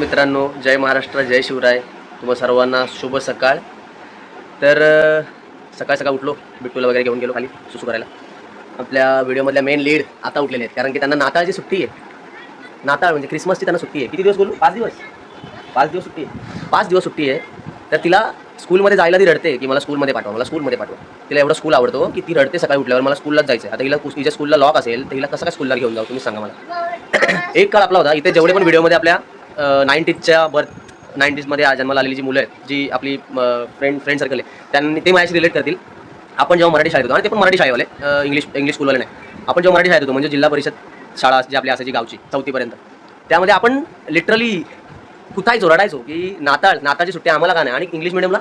मित्रांनो जय महाराष्ट्र जय शिवराय. तुम्हा सर्वांना शुभ सकाळ. तर सकाळ सकाळ उठलो बिट्टूला वगैरे घेऊन गेलो खाली सुसू करायला. आपल्या व्हिडिओमधल्या मेन लीड आता उठलेले आहेत. कारण की त्यांना नाताळची सुट्टी आहे. नाताळ म्हणजे क्रिसमसची त्यांना सुट्टी आहे. किती दिवस बोलू? पाच दिवस. पाच दिवस सुट्टी आहे. पाच दिवस सुट्टी आहे. तर तिला स्कूलमध्ये जायला ती रडते की मला स्कूलमध्ये पाठवा मला स्कूलमध्ये पाठवा. तिला एवढं स्कूल आवडतो की ती रडते सकाळी उठल्यावर मला स्कूललाच जायचं आहे आता हिला तिच्या स्कूलला लॉक असेल तर हिला कसं काय स्कूलला घेऊन जाऊ? तुम्ही सांगा मला. एक काळ आपला होता. इथे जेवढे पण व्हिडिओमध्ये आपल्या नाईन्टीजच्या बर्थ नाईन्टीजमध्ये जन्माला आलेली जी मुलं आहेत जी आपली फ्रेंड फ्रेंड सर्कल आहे त्यांनी ते माझ्याशी रिलेट करतील. आपण जेव्हा मराठी शाळेत होतो आणि ते पण मराठी शाळेवाले इंग्लिश इंग्लिश स्कूलवाले नाही. आपण जेव्हा मराठी शाळेत होतो म्हणजे जिल्हा परिषद शाळा जी आपली असायची गावची चौथीपर्यंत. त्यामध्ये आपण लिटरली कुठायचो रडायचो की नाताळ नाताळची सुट्टी आम्हाला का नाही? आणि इंग्लिश मिडियमला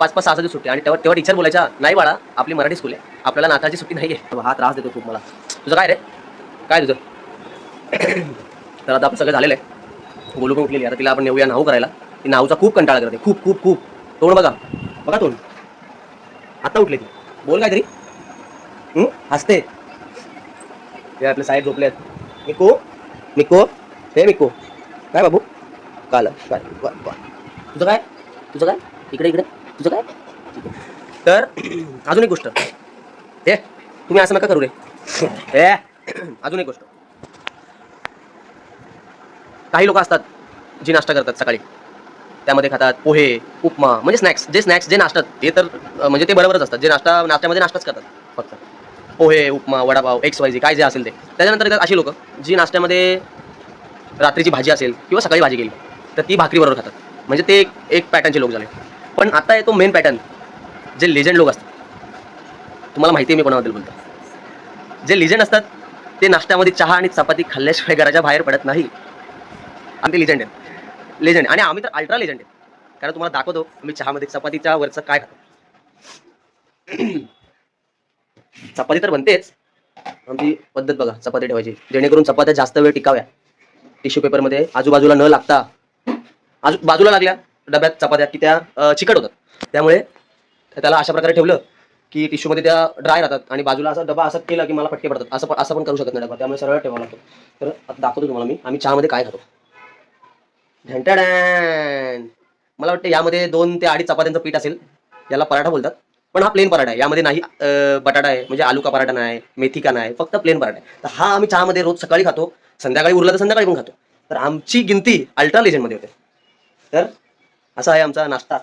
पाच पाच सहा सहाची सुट्टी. आणि तेव्हा तेव्हा टीचर बोलायचा नाही बाळा आपली मराठी स्कूल आहे. आपल्याला नाताळची सुट्टी नाही आहे हा त्रास देतो खूप मला. तुझं काय रे? काय तुझं? तर आता आपण सगळं झालेलं आहे. गोलू उठलेली आता तिला आपण नेऊया नाव करायला. ती नाऊचा खूप कंटाळा करते. खूप खूप खूप. तोंड बघा. बघा तोंड. आता उठले ती. बोल काय तरी हसते. हे आपले साहेब झोपले आहेत. मिको मिको हे मिको काय बाबू? काल. काय? तुझं काय? तुझं काय? इकडे इकडे. तुझं काय? तर अजून एक गोष्ट. ते तुम्ही असं नका करू रे. हे अजून एक गोष्ट. काही लोक असतात जी नाश्ता करतात सकाळी. त्यामध्ये खातात पोहे उपमा म्हणजे स्नॅक्स जे स्नॅक्स जे नाश्तात ते तर म्हणजे ते बरोबरच असतात. जे नाश्ता नाश्त्यामध्ये नाश्ताच करतात फक्त. Pohe upma vada pav X Y Z काय जे असेल ते. त्याच्यानंतर येतात अशी लोक जी नाश्त्यामध्ये रात्रीची भाजी असेल किंवा सकाळी भाजी गेली तर ती भाकरी बरोबर खातात. म्हणजे ते एक एक पॅटर्नचे लोक झाले. पण आता येतो मेन पॅटर्न जे लेजंड लोक असतात. तुम्हाला माहिती आहे मी कोणाबद्दल बोलतो? जे लिजंड असतात ते नाश्त्यामध्ये चहा आणि चपाती खाल्ल्याशिवाय घराच्या बाहेर पडत नाही. आणि ते लिजंड आहेत. लेजंड आणि आम्ही तर अल्ट्रा लेजंड आहेत. कारण तुम्हाला दाखवतो मी चहामध्ये चपातीच्या वरचं काय खातो? चपाती तर बनतेच. आमची पद्धत बघा चपाती ठेवायची. जेणेकरून चपात्या जास्त वेळ टिकाव्या. टिश्यू पेपरमध्ये आजूबाजूला न लागता आजू बाजूला लागल्या डब्यात चपात्या की त्या चिकट होतात. त्यामुळे त्याला अशा प्रकारे ठेवलं की टिश्यूमध्ये त्या ड्राय राहतात आणि बाजूला असा डबा असं केला की मला फटके पडतात. असं पण असं पण करू शकत नाही डबा. त्यामुळे सरळ ठेवावा लागतो. तर दाखवतो तुम्हाला मी. आम्ही चहामध्ये काय खातो? ढंटाडॅन मला वाटतं यामध्ये दोन ते अडीच चपात्यांचं पीठ असेल. याला पराठा बोलतात. पण हा प्लेन पराठा आहे. यामध्ये नाही बटाटा आहे म्हणजे आलू का पराठा नाही मेथी का नाही फक्त प्लेन पराठा आहे. तर हा आम्ही चहामध्ये रोज सकाळी खातो. संध्याकाळी उरला तर संध्याकाळी पण खातो. तर आमची गिनती अल्ट्रा लेजनमध्ये होते. तर असा आहे आमचा नाश्ता.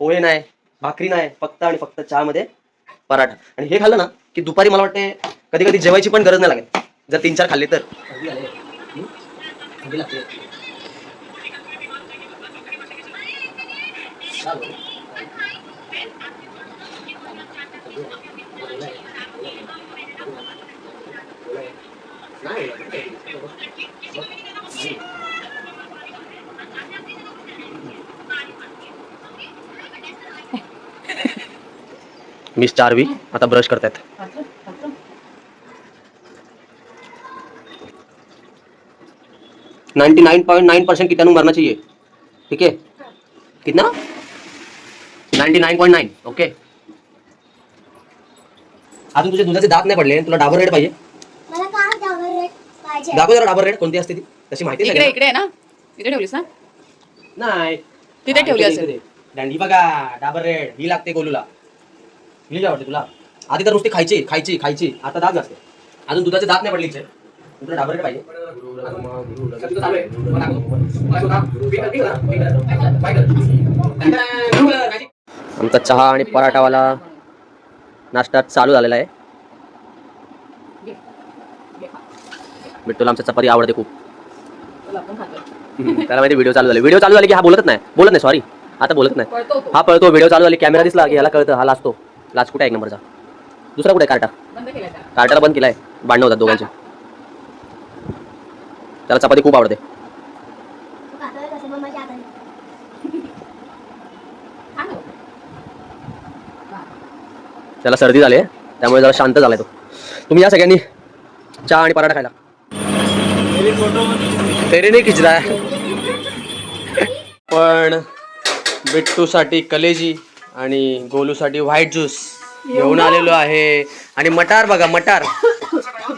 पोहे नाही भाकरी नाही फक्त आणि फक्त चहामध्ये पराठा. आणि हे खाल्लं ना की दुपारी मला वाटते कधी कधी जेवायची पण गरज नाही लागेल जर तीन चार खाल्ले तर. मिस चारवी आता ब्रश करतायत. Ninety nine point nine percent कीटाणु मरना चाहिए ठीक है कितना? Ninety nine point nine okay अजून तुझे दुधाचे दात नाही पडले तुला डाबर रेड पाहिजे मला काय डाबर रेड पाहिजे दाखव जरा डाबर रेड कोणती असते ती तशी माहिती इकडे नाही इकडे आहे ना इकडे ठेवलीस ना नाही तिथे हा, ठेवली असेल. इकडे. दांडी बघा डाबर रेड ही लागते गोलूला ही काय वाटते तुला आधी तर नुसती खायची खायची खायची आता दात असते अजून दुधाचे दात नाही पडले इथे. तुला डाबर रेड पाहिजे आमचा चहा आणि पराठावाला नाश्ता चालू झालेला आहे. बिट्टूला आमच्या चपाती आवडते खूप. त्याला माहिती व्हिडिओ चालू झाले. व्हिडिओ चालू झाले की हा बोलत नाही. बोलत नाही सॉरी आता बोलत नाही. हा पळतो व्हिडिओ चालू झाली कॅमेरा दिसला की ह्याला कळतं हा लाजतो लाज कुठे आहे एक नंबरचा? दुसरा कुठे आहे कार्टा. कार्टाला बंद केलाय. भांडण होतात दोघांचे. त्याला चपाती खूप आवडते तू खातोय कसं मग माझ्या हाताने खा ना. खा. त्याला सर्दी झाली आहे, त्यामुळे जरा शांत झालाय तो. तुम्ही या सगळ्यांनी चहा आणि पराठा खायला. तेरे नाही खिचला पण बिट्टूसाठी कलेजी आणि गोलूसाठी व्हाईट ज्यूस घेऊन आलेलो आहे. आणि मटार बघा मटार.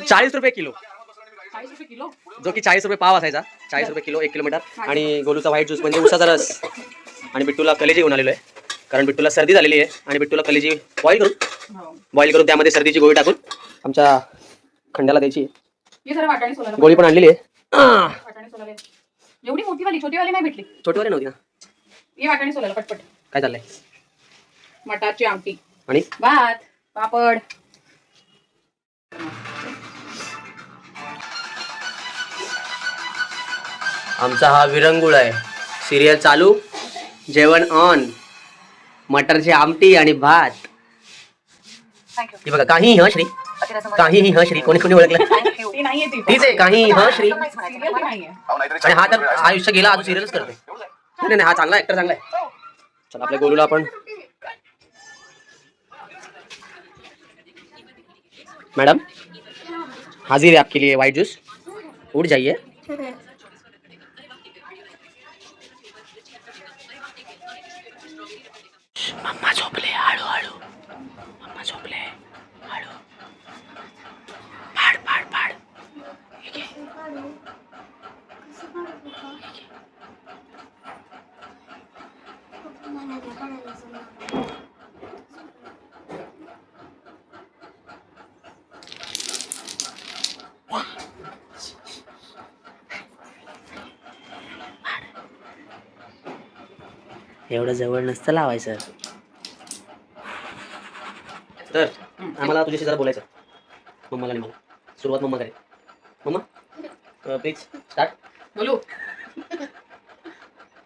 चाळीस रुपये किलो. चाळीस रुपये किलो? जो की चाळीस रुपये पाव असायचा. चाळीस रुपये किलो एक किलोमीटर आणि गोलूचा व्हाईट ज्यूस म्हणजे उसाचा रस. आणि बिट्टूला कलेजी घेऊन आलेलो आहे. कारण बिट्टूला सर्दी झालेली आहे. आणि बिट्टूला कलेजी बॉईल करून हो बॉईल करून त्यामध्ये सर्दीची गोळी टाकून आमच्या खंड्याला द्यायची. गोळी पण आणलेली आहे. एवढी मोठी वाली छोटी वाली नाही भेटली. छोटीवाली नव्हती ना? ये वाटाणे सोलायला पटपट. काय चाललंय? मटारची आमटी. आणि? भात पापड. आमचा हा विरंगुळ आहे. सिरियल चालू. जेवण ऑन मटरची आमटी आणि भात. ही बघा काही ह श्री काही ह श्री कोणी कोणी ओळखलं ती नाहीये ती तीच आहे काही ह श्री आणि हा तर आयुष्य गेला आज सिरियलच करते नाही नाही हा चांगला ऍक्टर चांगला आहे चला आपल्या गोलूला आपण मैडम हाजिर है आपके लिए वाइट जूस उठ जाइए मम्मा झोपले हळू हळू मम्मा झोपले हळू पाड पाड पाड ठीक आहे कसं काढू पप्पा? मला नाही काढायला जमत. एवढं जवळ नसतं लावायचं. तर आम्हाला तुझ्याशी जरा बोलायचं. मम्माला आणि मला. सुरुवात मम्मा करे मम्मा प्लीज स्टार्ट बोलू.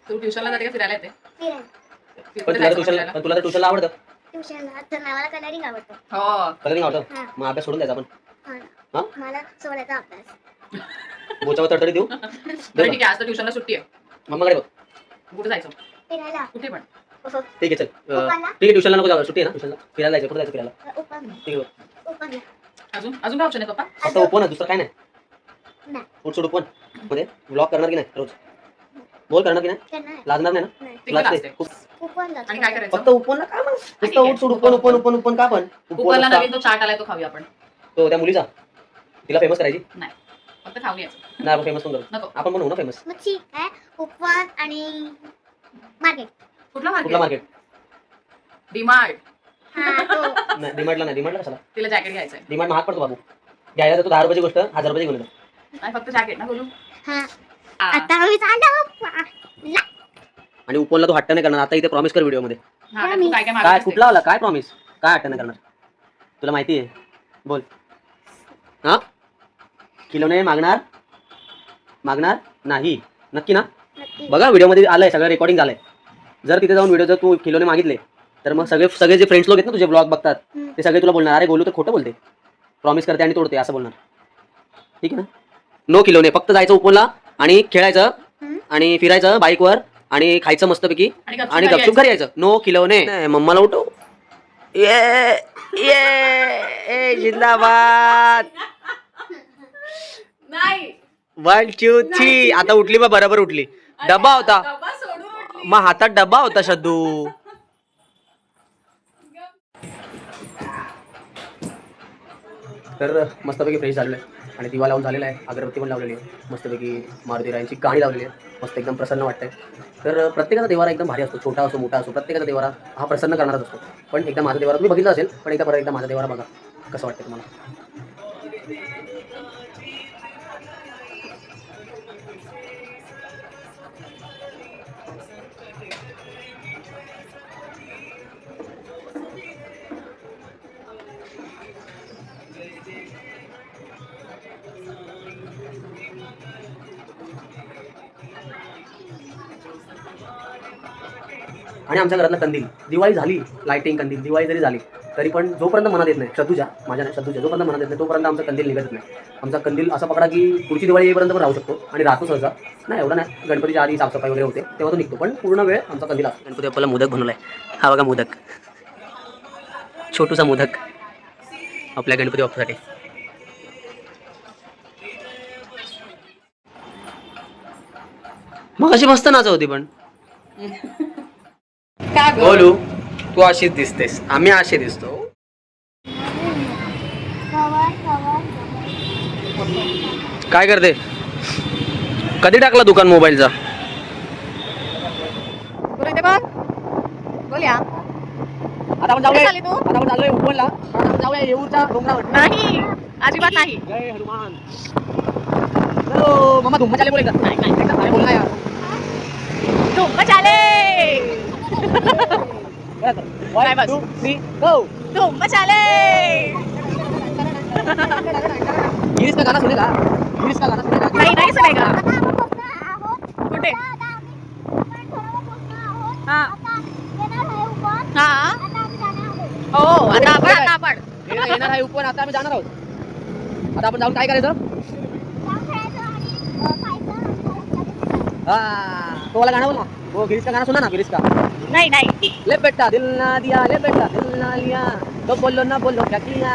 तू ट्युशनला जाते का फिरायला येते? फिरायला. पण तुला तर पण तुला तर ट्युशनला आवडतं. ट्युशनला तर नाही मला कलरिंग आवडतं. हो. कलरिंग आवडतं. मग अभ्यास सोडून द्यायचा आपण. हा. हा? ना. मला सोडायचा अभ्यास. बोचावर तडतडी देऊ. बरं ठीक आहे आज तर ट्युशनला सुट्टी आहे. मम्माकडे बघ. कुठे जायचं? फिरायला. कुठे पण. ठीक आहे चल. ठीक आहे ट्युशनला नको जाऊ सुट्टी आहे ना ट्युशनला. फिरायला जायचं कुठे जायचं फिरायला? ठीक आहे अजून अजून काय ऑप्शन आहे पप्पा? फक्त ओपन आहे दुसरं काय नाही? फूड सोड ओपनमध्ये ब्लॉग करणार की नाही रोज? बोल करणार की नाही? लाजणार नाही ना? खूप. उपाला जातो. आणि काय करायचं फक्त ओपनला काय मग? नुसतं उठ सोड ओपन ओपन ओपन ओपन का पण? ओपन नवीन तो चाट आलाय तो खाऊया आपण. तो त्या मुलीचा. तिला फेमस करायची? नाही. फक्त यायचं नाही आपण फेमस नको. आपण बनवू ना फेमस मग ठीक आहे. उपवास आणि मार्केट. कुठला कुठला मार्केट मार्केट डिमार्ट हा. तो नाही. डिमार्टला नाही कशाला? तिला जॅकेट घ्यायचंय डिमार्ट महाग पडतो बाबू. घ्यायला तर तो दहा रुपयाची गोष्ट हजार रुपयाची घेऊन येतो नाही फक्त जॅकेट ना बोलू. हा. आ. आता आम्ही चाललो. ला. आणि उपनला तो हट्ट नाही करणार. आता इथे प्रॉमिस कर व्हिडिओमध्ये. हा, तू काय. कुठला आला? काय प्रॉमिस काय हट्ट नाही करणार? तुला माहिती आहे. बोल. हा? किलोने मागणार? मागणार? नाही. नक्की ना? नक्की. बघा व्हिडिओमध्ये आलंय सगळं रेकॉर्डिंग झालंय. जर तिथे जाऊन व्हिडिओ जर तू किलोने मागितले तर मग सगळे सगळे जे फ्रेंड्स लोक आहेत ना तुझे ब्लॉग बघतात. ते सगळे तुला बोलणार अरे गोलू तर खोटं बोलते. प्रॉमिस करते आणि तोडते असं बोलणार. ठीक आहे ना? नो किलोने फक्त जायचं उपवनला आणि खेळायचं. आणि फिरायचं बाईकवर आणि खायचं मस्तपैकी आणि गपचूप आणि घरी गपचूप घरी यायचं. नो किलोने नाही, मम्माला उठव. ये ये ए जिंदाबाद. नाही. वन टू थ्री आता उठली बा बरोबर उठली. डब्बा होता. डबा उठली. मग हातात डब्बा होता शदू तर मस्तपैकी फ्रेश झालेलं आहे. आणि दिवा लावून झालेला आहे. अगरबत्ती पण लावलेली आहे. मस्तपैकी मारुती रायांची गाणी लावलेली आहे मस्त एकदम प्रसन्न वाटतंय. तर प्रत्येकाचा देवारा एकदम भारी असतो. छोटा असो मोठा असो प्रत्येकाचा देवारा हा प्रसन्न करणारच असतो. पण एकदा माझा देवारा तुम्ही बघितला असेल पण एकदा परत एकदा माझा देवारा बघा. कसं वाटतं तुम्हाला? आणि आमच्या घरातला कंदील. दिवाळी झाली लाइटिंग कंदील. दिवाळी जरी झाली तरी पण जोपर्यंत मनात येत नाही श्रद्धूच्या माझ्या नाही श्रद्धूच्या जोपर्यंत मनात येत नाही तोपर्यंत आमचा कंदील निघत नाही. आमचा कंदील असा पकडा की पुढची दिवाळी येईपर्यंत पण राहू शकतो. आणि राहतो सहजा नाही एवढं नाही. गणपतीच्या आधी साफसफाई वगैरे होते तेव्हा तो निघतो. पण पूर्ण वेळ आमचा कंदील असतो. गणपती बाप्पाला मोदक बनवलाय हा बघा मोदक. छोटूसा मोदक. आपल्या गणपती बाप्पासाठी. मग अशी मस्त नाच होती पण. का गं? बोलू तू अशीच दिसतेस आम्ही असे दिसतो. काय करते? कधी टाकला दुकान मोबाईलचा? बोल इथे बघ. बोलया. आता आपण कुठे चालली तू? आता आपण चाललोय उपवनला आता आपण जाऊया येऊरच्या डोंगरावर. नाही. अजिबात नाही. जय हनुमान. धुम्मा चाले नाही नाही. यार. One, बस. two, three, go. धुम्म चाले गिरीश का गाना सुनेगा गिरीश का गाना सुनेगा नाही नाही नाही का आता आपण पोहोचणार आहोत. कुठे. हा. हा. हो आता आपण आता आपण येणार येणार आहे उपवन आता आम्ही जाणार आहोत आता आपण जाऊन काय करायचं हा तो वाला गाणं बोल ना वो गिरीश का गाना सुना ना गिरीश का नाही नाही. ले बेटा दिल ना दिया ले बेटा दिल ना लिया. तो बोलो ना बोलो क्या किया?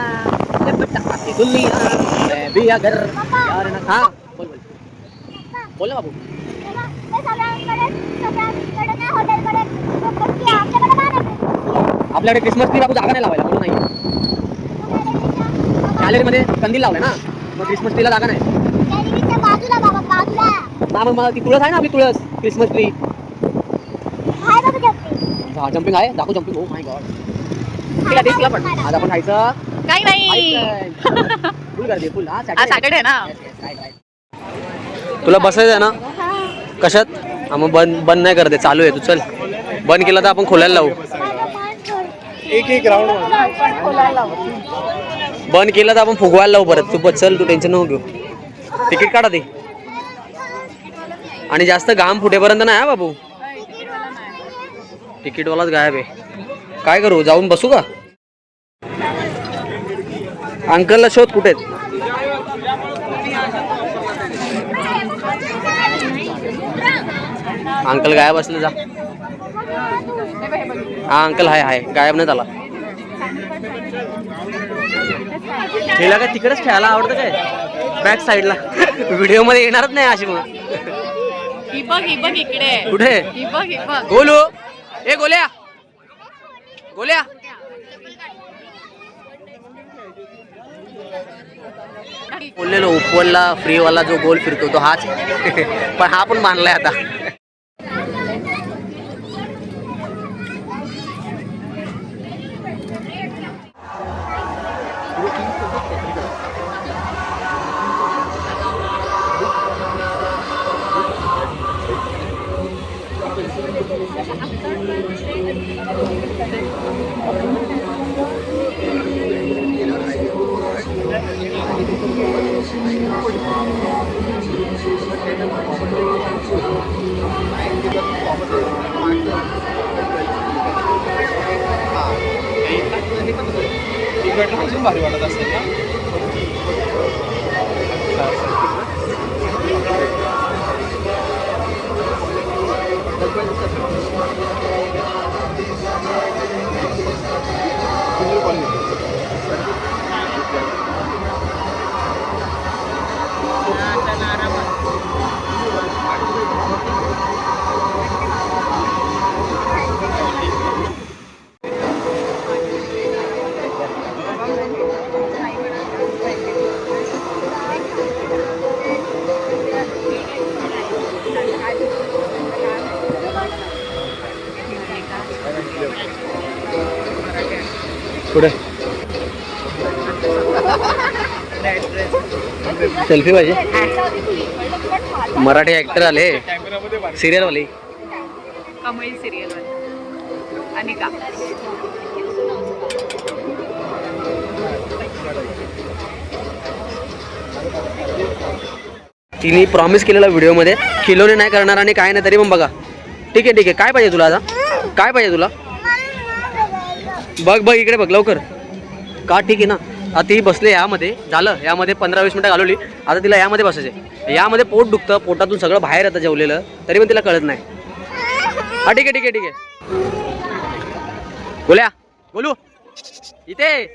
ले बेटा दुनिया मैं भी अगर यार ना हाँ बोल बोल. बोल ना बाबू. आपल्याकडे क्रिसमस ट्री बाबू जागा नाही लावायला म्हणून नाही. गॅलरीमध्ये कंदील लावलाय ना. मग क्रिसमस ट्रीला जागा नाही. बाजूला बाबा बाजूला. मग मला ती तुळस आहे ना आपली तुळस? Christmas tree. हा जम्पिंग आहे दाखव जम्पिंग हो माय गॉड तिला दिसलं पण आज आपण खायचं काही नाही फुल गर्दी फुल हा सॅटर्डे ना तुला बसायचं आहे ना? कशात? हा मग बंद बंद नाही करते चालू आहे तू चल. बंद केला तर आपण खोलायला लावू. एक एक राऊंड बंद केलं तर आपण फुगवायला लावू परत. तू बस चल तू टेन्शन नको घेऊ. तिकीट काढा ते. आणि जास्त घाम फुटेपर्यंत नाही हा बाबू? तिकीटवालाच गायब आहे. काय करू जाऊन बसू का? अंकलला शोध कुठे अंकल गायब असले जा. हा अंकल हाय हाय. गायब नाही झाला. तिला काय तिकडेच खेळायला आवडतं काय? बॅक साईडला. व्हिडिओमध्ये येणारच नाही अशी मग. ही बघ ही बघ इकडे. कुठे? ही बघ ही बघ. गोलू. ए गोल्या. गोल्या. बोललेलो उपवनला फ्रीवाला जो गोल फिरतो तो हाच. पण हा पण मानलाय आता. भारी वाटत असेल पुढे. सेल्फी पाहिजे. मराठी ऍक्टर आले. सिरियल वाले. कमळी सिरियल तिने प्रॉमिस केलेला व्हिडिओमध्ये किलोने नाही करणार आणि काय नाही तरी पण बघा. ठीक आहे ठीक आहे. काय पाहिजे तुला आता? काय पाहिजे तुला? बघ बघ इकडे बघ लवकर. का ठीक आहे ना? आता ती बसले यामध्ये झालं. यामध्ये पंधरा वीस मिनटं घालवली. आता तिला यामध्ये बसायचे यामध्ये पोट दुखतं पोटातून सगळं बाहेर येतं जेवलेलं. तरी पण तिला कळत नाही. हा ठीक आहे ठीक आहे ठीक आहे. बोल्या बोलू इथे.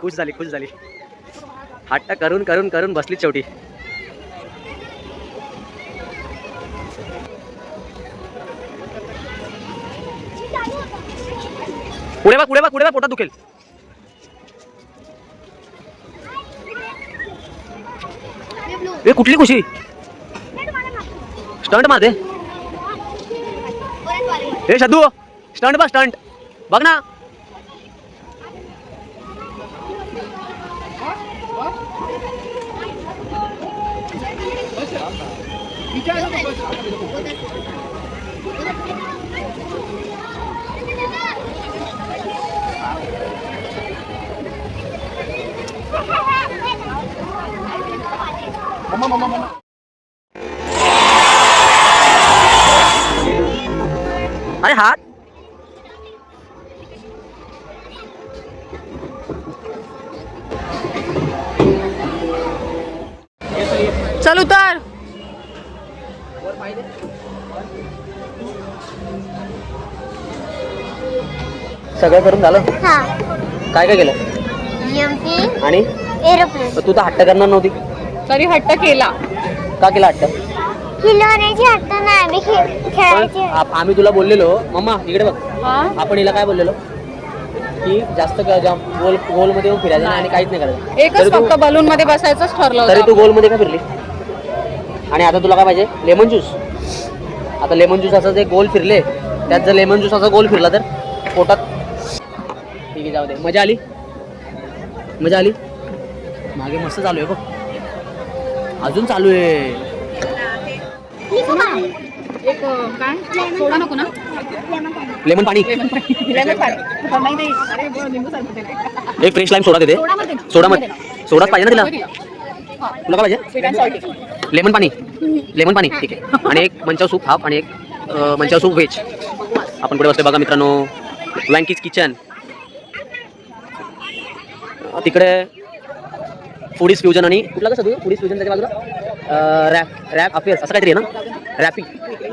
खुश झाली खुश झाली. हट्ट करून करून करून बसली शेवटी. पुढे बा पुढे बा पुढे बा पोटात दुखेल। ए, कुठली खुशी स्टंट मारते ए शदू स्टंट बघ स्टंट बघ ना। मम्मा मम्मा मम्मा अरे हात. चल उतर. सगळं करून झालं? हा. काय काय केलं? आणि? एरोप्लेन. तू तर हट्ट करणार नव्हती. तरी हट्ट केला. का केला हट्ट? खिलवण्याची हट्ट नाही आम्ही खेळ खेळायची. पण आप- आम्ही तुला बोललेलो मम्मा इकडे बघ. हा? आपण हिला काय बोललेलो? की जास्त क- गोल गोलमध्ये येऊन फिरायचं नाही आणि काहीच नाही करायचं. एकच तरी तू- फक्त बलून मध्ये बसायचंच ठरलं तरी होतं. तू गोलमध्ये का फिरली? आणि आता तुला काय पाहिजे? लेमन ज्यूस आता लेमन ज्यूस असं जे गोल फिरले त्यात जर लेमन ज्यूस असा गोल फिरला तर पोटात ठीक आहे जाऊ दे. मजा आली? मजा आली? मागे मस्त चालू आहे बघ. अजून चालू आहे. एक अं, काय? सोडा नको ना. लेमन पाणी. लेमन पाणी. लेमन पाणी. नाही, नाही. अरे, ब- लिंबू सरबत आहे. एक फ्रेश लाईम सोडा देते सोडामध्ये. सोडा मध्ये. सोडाच पाहिजे ना तिला? हा, तुला काय पाहिजे. लेमन पाणी. लेमन पाणी. ठीक आहे. आणि एक मंचाव सूप हाफ आणि एक मंचाव सूप व्हेज. आपण पुढे बसले बघा मित्रांनो. वँकीज किचन. तिकडे फुडीज फ्युजन आणि कुठला कसं तू? फुडीज फ्युजन त्याच्या बाजूला? रॅप रॅप अफेअर्स असं काहीतरी आहे ना? Wrappy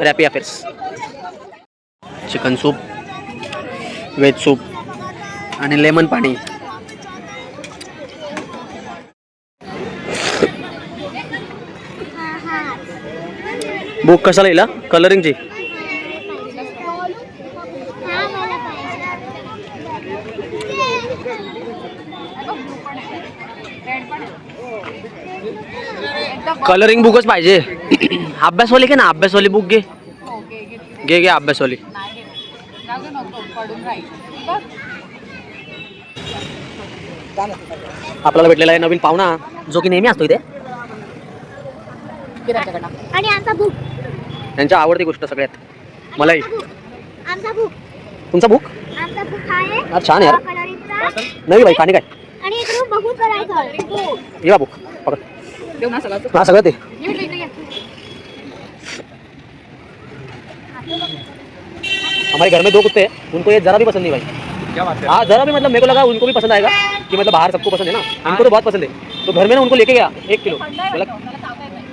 wrappy affairs chicken soup veg soup आणि लेमन पाणी. बुक कशाला येईल कलरिंगची कलरिंग बुकच पाहिजे. अभ्यासवाली घे ना अभ्यासवाली बुक घे. घे. घे. अभ्यासवाली. नाही. आपल्याला भेटलेला आहे नवीन पाहुणा जो की नेहमी असतो इथे. घे त्याच्याकडनं. आणि आमचा बुक त्यांच्या आवडती गोष्ट सगळ्यात. मलाही आमचा बुक तुमचा बुक आमचा बुक आहे. हा छान आहे यार. कलरिंगचा नवी बाई खाणे काय? आणि बघून करायचं. बुक पकड. देऊ ना सगळं हा सगळं ते इकडे, इकडे ये. हमारे घर में दो कुत्ते हैं। उनको ये जरा भी पसंद नहीं भाई। क्या बात है? हाँ जरा भी मतलब मेरे को लगा उनको भी पसंद आएगा कि मतलब बाहर सबको पसंद है ना। हमको तो बहुत पसंद है। तो घर में ना उनको लेके गया एक किलो। बोला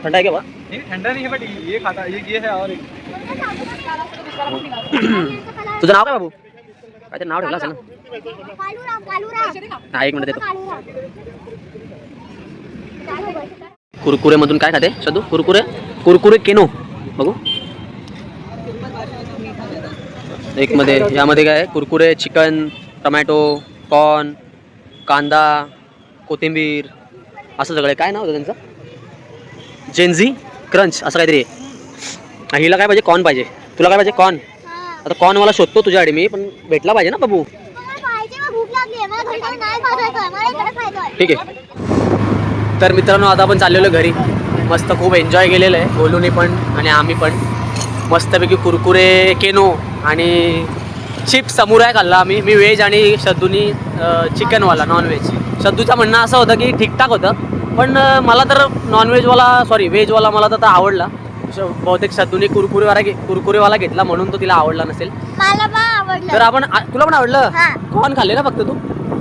ठंडा है क्या हुआ? नहीं ठंडा नहीं है बट ये खाता ये ये है और एक। तुझं नाव काय बाबू? काय ते नाव ठेवलं असेल ना। कालूराव कालूराव हा एक मिनिट देतो कालूराव चालू कुरकुरे मधून काय खाते? शदू कुरकुरे? कुरकुरे केनो. बघू. एक मध्ये यामध्ये काय आहे? कुरकुरे चिकन टमॅटो कॉर्न कांदा कोथिंबीर असं सगळं. काय नाव होतं त्यांचं? जेन्झी क्रंच असं काहीतरी आहे. हिला काय पाहिजे? कॉर्न पाहिजे. तुला काय पाहिजे? कॉर्न हा. आता कॉर्न मला शोधतो तुझ्यासाठी मी पण भेटला पाहिजे ना बाबू? ठीक आहे. तर मित्रांनो आता आपण चाललेलो घरी. मस्त खूप एन्जॉय केलेलं आहे. गोलूने पण आणि आम्ही पण. मस्तपैकी कुरकुरे केनो आणि चिप्स समुराय खाल्ला आम्ही. मी व्हेज आणि शद्दूनी चिकनवाला नॉनव्हेज शद्दूचं म्हणणं असं होतं की ठीकठाक होतं. पण मला तर नॉनव्हेजवाला सॉरी व्हेजवाला मला तर आवडला. बहुतेक शद्दूने कुरकुरेवाला घे कुरकुरेवाला घेतला म्हणून तो तिला आवडला नसेल. मला पण आवडलं. तर आपण तुला पण आवडलं? हा. कॉर्न खाल्ले ना फक्त तू?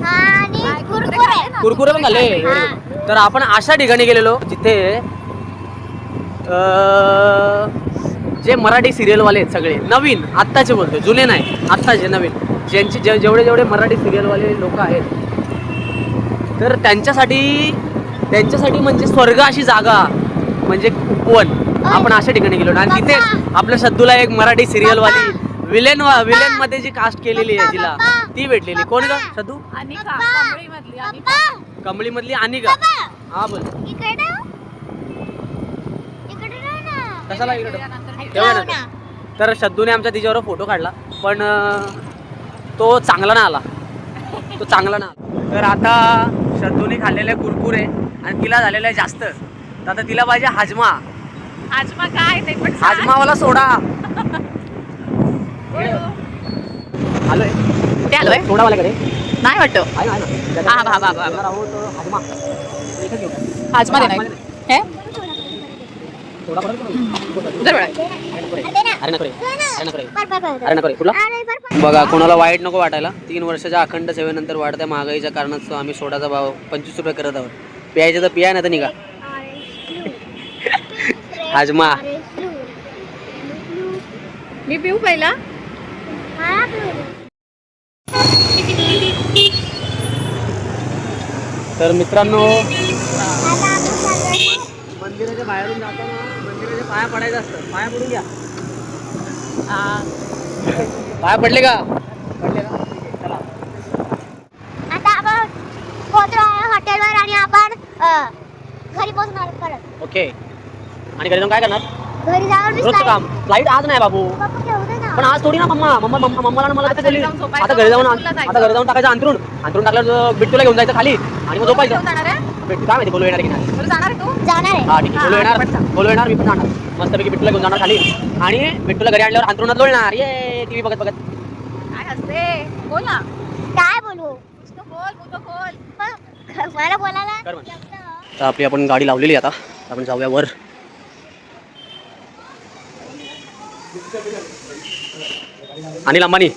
हा कुरकुरे कुरकुरे पण खाल्ले? हा. तर आपण अशा ठिकाणी गेलेलो जिथे जे मराठी सिरियलवाले आहेत सगळे नवीन आत्ताचे बोलतो जुने नाही आत्ताचे नवीन ज्यांचे जे जेवढे जेवढे मराठी सिरियलवाले लोक आहेत तर त्यांच्यासाठी त्यांच्यासाठी म्हणजे स्वर्ग अशी जागा म्हणजे उपवन आपण अशा ठिकाणी गेलो आणि तिथे आपल्या शद्दूला एक मराठी सिरियलवाली विलेन विलेन मध्ये जी कास्ट केलेली आहे तिला. ती भेटलेली. कोण का अनिका अनिका. पप्पा कमळी मधली आणि का पप्पा हा बोल. इकडे कशाला इकडं. तर शद्दूने आमच्या तिच्यावर फोटो काढला पण तो चांगला ना आला. तो चांगला ना आला. तर आता शद्दूने खाल्लेले कुरकुरे आणि तिला झालेलं आहे जास्त. तर आता तिला पाहिजे हाजमा. आजमा काय ते पण सांग. हाजमावाला सोडा. आलोय कुठे आलोय सोडावाल्याकडे नाही वाटतं आहे आहे ना हा, हा, हा, हा. घेणार आहोत हाजमा एकच घेऊ. हे परत करू? अरे नको रे. अरे नको रे. अरे नको रे कुठला. बघा कोणाला वाईट नको वाटायला तीन वर्षाच्या अखंड सेवेनंतर वाढत्या महागाईच्या कारणास्तव आम्ही सोडाचा भाव पंचवीस रुपये करत आहोत प्यायचं तर पिया नाही तर निघा हाजमा. मी पिऊ पहिला हा. तर मित्रांनो. मंदिराच्या बाहेरून जाताना मंदिराच्या पाया पडायचं असतं. पाया पडून घ्या. पाया पडले का? पडले का ठीक आहे, चला. आता आपण पोहोचलो आहे हॉटेलवर आणि आपण अ, घरी पोहोचणार परत. ओके. आणि घरी जाऊन काय करणार? घरी जाऊन काम. फ्लाईट आज नाही बाबू पण आज थोडी ना मम्मा मम्मा मम्मा मम्माला मला आता घरी आता घरी जाऊन. आता घरी जाऊन टाकायचं अंतरून अंतरून टाकल्यावर बिट्टूला घेऊन जायचं खाली आणि मग झोपायचं. बिट्टू काय माहिती बोलू येणार की नाही. बरं जाणार आहे तू? जाणार आहे. हा ठीक आहे. बोलू येणार. बोलू येणार मी पण जाणार. मस्तपैकी बिट्टूला घेऊन जाणार खाली. आणि बिट्टूला घरी आणल्यावर अंतरुणात लोळणार. ये टीव्ही बघत बघत. काय हसते? बोल ना. काय बोलू? बोल बोल. मला बोलायला आपली आपण गाडी लावलेली आता. आपण जाऊया वर. अनिल अंबानी.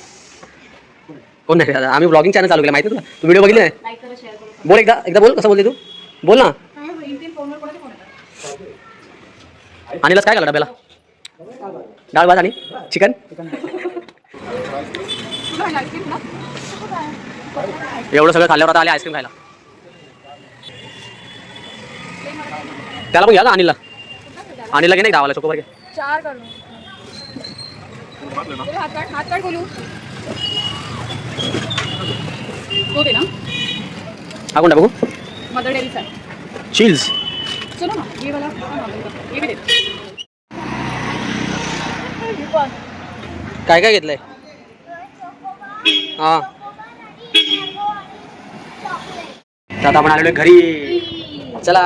कोण नाही दादा आम्ही ब्लॉगिंग चॅनल चालू केलं माहिती तुला? तू व्हिडिओ बघितले नाही? बोल एकदा एकदा बोल कसं बोलते तू? बोल ना. अनिलच काय घाला डब्याला? डाळ भात आणि चिकन? एवढं सगळं खाल्ल्यावर आता आले आईस्क्रीम खायला. त्याला पण घ्या ना अनिलला. अनिलला घे नाही गावाला चोकोबर घे. चार हात काढ हात काढ बोलू. हो दे ना. हा कोणता बघू? मदर डेअरीचा चिल्स चलो ना ये वाला ये भी दे काय काय घेतलंय? हा. तर आता आपण आलेलो घरी. चला.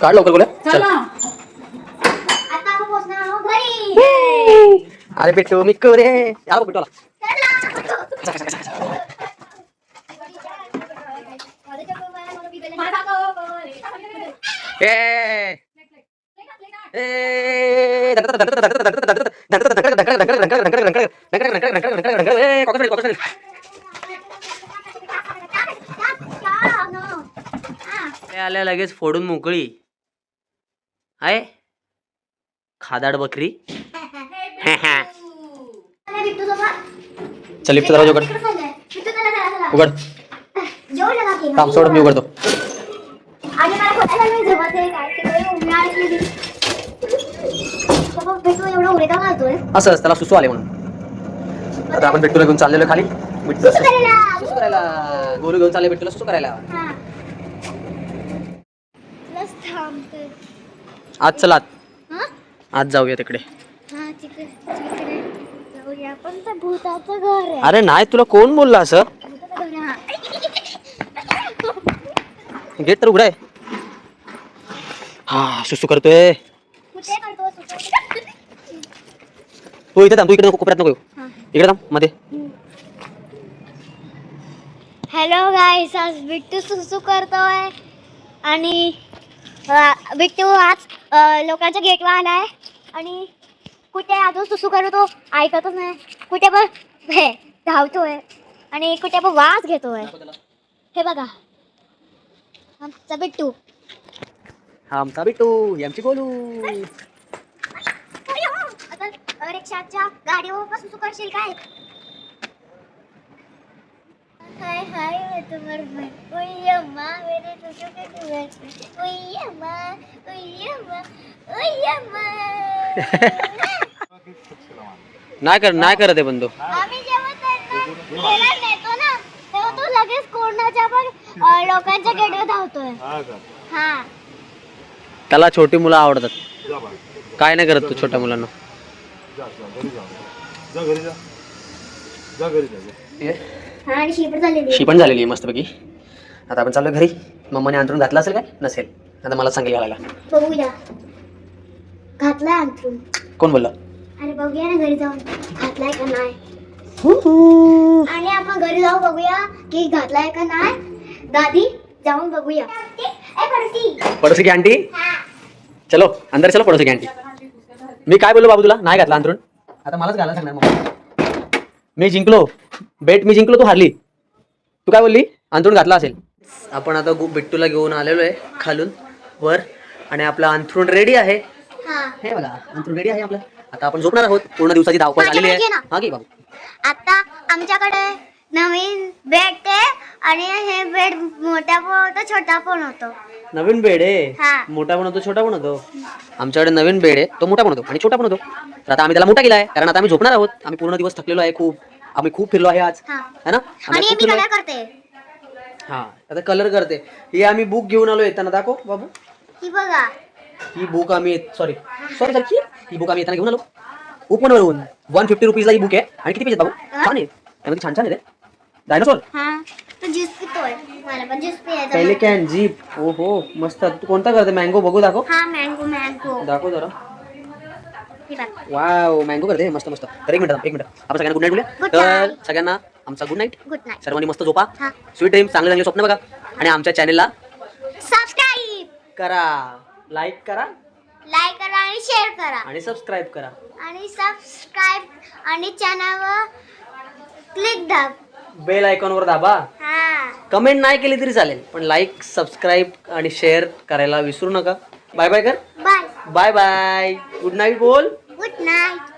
काढ लवकर बोला अरे बिट्टू मिक्कू रे यार बिट्टू आला ए ए आल्या लगेच फोडून मोकळी? आहे खादाड बकरी? चल लिफ्ट दरवाजा उघड. उघड. काम सोड मी उघडतो. असंच त्याला सुसू आले म्हणून. आता आपण बिट्टूला घेऊन चाललेलो खाली. बिट्टू सुसू करायला. सुसू करायला. गोलू घेऊन चालले बिट्टूला सुसू करायला. आज चला हा? आज जाऊया तिकडे. हा, अरे नाही तुला कोण बोलला असं? हा. गेट तर उघडा आहे. हा सुसू करतोय. कुठे करतो सुसू? तू इथे थांब तू इकडे कोपऱ्यात नको. हा. इकडे थांबमध्ये. हॅलो गाईस आज बिट्टू सुसू करतोय. आणि बिट्टू आज लोकांच्या गेटवर आलाय आणि कुठे अजून सुसू करतो ऐकतच नाही कुठे पण हे धावतोय आणि कुठे पण वास घेतोय हे बघा आमचा बिट्टू हा आमचा बिट्टू ही आता अ, रिक्षाच्या गाडीवर सुसू करशील काय हाय हाय मैं तुम्हार भाई। ओय अम्मा मेरे सुसू के तुम्हार ओय अम्मा ओय अम्मा ओय अम्मा। नाही कर नाही करत आहे पण तो आम्ही जेव्हा त्यांना खेळायला नेतो ना तेव्हा तो लगेच कोणाच्या पण अं, लोकांच्या गेटवर धावतोय. हा त्याला छोटी मुलं आवडतात. काय नाही करत तू छोट्या मुलांना. हा? आणि शिपट झालेली शी पण झालेली आहे मस्तपैकी. आता आपण चाललो घरी. मम्माने अंतरून घातलं असेल काय? नसेल. आता मला सांगेल घालायला. बघूया. कोण बोललं? आणि बघूया ना घरी जाऊन. घातलाय का नाही? आणि आपण घरी जाऊन बघूया की घातलाय का नाही. दादी जाऊन बघूया. पडोसी की आंटी? हा. चलो अंदर चलो पडोसी की आंटी. मी काय बोललो बाबू तुला? नाही घातला अंतरून आता मलाच घालायला सांगणार मग मी जिंकलो. बेट मी जिंकलो तू हारली. तू काय बोलली? अंथरूण घातला असेल. आपण आता गु बिट्टूला घेऊन आलेलो आहे खालून वर. आणि आपलं अंथरूण रेडी आहे. हा. हे बघा अंथरूण रेडी आहे आपलं. आता आपण झोपणार आहोत. पूर्ण दिवसाची धावपळ झालेली आहे. हा की बाबू? आता आमच्याकडे नवीन बेड आहे आणि हे बेड मोठा पण होतो छोटा पण होतो. नवीन बेड आहे? हा. मोठा पण होतो छोटा पण होतो? आमच्याकडे नवीन बेड आहे. तो मोठा पण होतो आणि छोटा पण होतो. तर आता आम्ही त्याला मोठा केला आहे कारण आता आम्ही झोपणार आहोत. आम्ही पूर्ण दिवस थकलेलो आहे खूप. आम्ही खूप फिरलो आहे आज. हा. है ना? आम्ही हे खूप मी. कलर करते. हा आता कलर करते. ही आम्ही बुक घेऊन आलो येताना. दाखव बाबू. ही बघा. ही बुक आम्ही सॉरी सॉरी सॉरी ही बुक आम्ही येताना घेऊन आलो. ओपन वरून वन फिफ्टी रुपीजला ही बुक आहे. आणि किती पेज बाबू? छान आहे. त्यामध्ये छान छान आहे डायनासोर हा. तो ज्यूस पितोय. मला पण ज्यूस पहिले पियायचा कॅन जीप ओ हो मस्त. तू कोणता करते? मँगो बघू दाखव. हा मँगो मँगो दाखव जरा. वाव मँगो करते मस्त मस्त. तर एक मिनिट एक मिनिट. आपण सगळ्यांना गुड नाईट बोलूया? तर. सगळ्यांना आमचा गुड नाईट गुड नाईट सर्वांनी मस्त झोपा. स्वीट ड्रीम चांगले चांगले स्वप्न बघा. आणि आमच्या चॅनेलला सबस्क्राईब करा. लाईक करा. लाईक करा आणि शेअर करा. आणि सबस्क्राईब करा. आणि सबस्क्राईब आणि चॅनलवर क्लिक दाब. बेल आयकॉनवर दाबा. हा. कमेंट नाही केली तरी चालेल पण लाईक सबस्क्राईब आणि शेअर करायला विसरू नका. बाय बाय कर. Bye. Bye bye. Good night बोल. Good night.